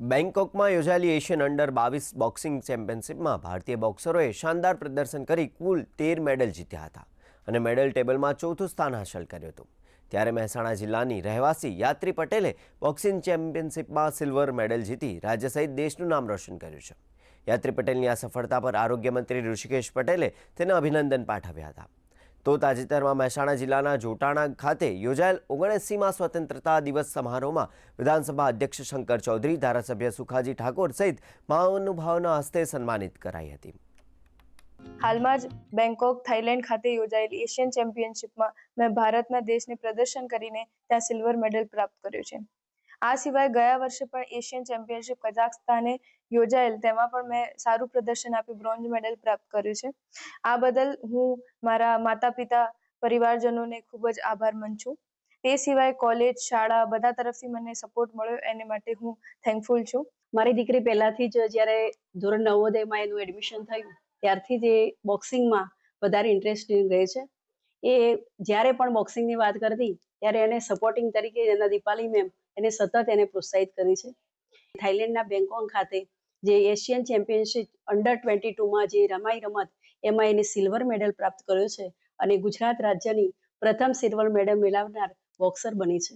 બેંકોકમાં યોજાયેલી Asian under બાવીસ boxing ચેમ્પિયનશિપમાં ભારતીય બોક્સરોએ શાનદાર પ્રદર્શન કરી કુલ તેર મેડલ જીત્યા હતા અને મેડલ ટેબલમાં ચોથું સ્થાન હાંસલ કર્યું હતું. ત્યારે મહેસાણા જિલ્લાની રહેવાસી યાત્રી પટેલે બોક્સિંગ ચેમ્પિયનશિપમાં સિલ્વર મેડલ જીતી રાજ્ય સહિત દેશનું નામ રોશન કર્યું છે. યાત્રી પટેલની આ સફળતા પર આરોગ્ય મંત્રી ઋષિકેશ પટેલે તેને અભિનંદન પાઠવ્યા હતા. તો તાજેતરમાં મહેસાણા જિલ્લાના જોટાણા ખાતે યોજાયેલ ઓગણસીમાં સ્વતંત્રતા દિવસ સમારોહમાં વિધાનસભા અધ્યક્ષ શંકર ચૌધરી, ધારાસભ્ય સુખાજી ઠાકોર સહિત મહાનુભાવોના હસ્તે સન્માનિત કરાઈ હતી. હાલમાં જ બેંકોક, થાઇલેન્ડ ખાતે યોજાયેલ એશિયન ચેમ્પિયનશિપમાં મેં ભારતના દેશને પ્રદર્શન કરીને ત્યાં સિલ્વર મેડલ પ્રાપ્ત કર્યો છે. આ સિવાય ગયા વર્ષે પણ એશિયન ચેમ્પિયનશિપ કઝાકસ્તાને યોજાયેલ, તેમાં પણ મેં સારું પ્રદર્શન આપી, બ્રોન્ઝ મેડલ પ્રાપ્ત કર્યું છે. આ બદલ હું મારા માતા પિતા પરિવારજનોને ખૂબ જ આભાર માનું તે સિવાય કોલેજ, શાળા બધા તરફથી મને સપોર્ટ મળ્યો, એને માટે હું થેન્કફુલ છું. મારી દીકરી પહેલાથી જ જ્યારે ધોરણ નવોદયમાં એનું એડમિશન થયું, ત્યારથી જ એ બોક્સિંગમાં વધારે ઇન્ટરેસ્ટ રહે છે. એ જ્યારે પણ બોક્સિંગની વાત કરતી, ત્યારે એને સપોર્ટિંગ તરીકે એના દીપાલી મેમ એને સતત એને પ્રોત્સાહિત કરી છે. થાઈલેન્ડના બેંગકોંગ ખાતે જે એશિયન ચેમ્પિયનશિપ અંડર ટ્વેન્ટી ટુમાં જે રમાઈ રમત, એમાં એને સિલ્વર મેડલ પ્રાપ્ત કર્યો છે અને ગુજરાત રાજ્યની પ્રથમ સિલ્વર મેડલ મેળવનાર બોક્સર બની છે.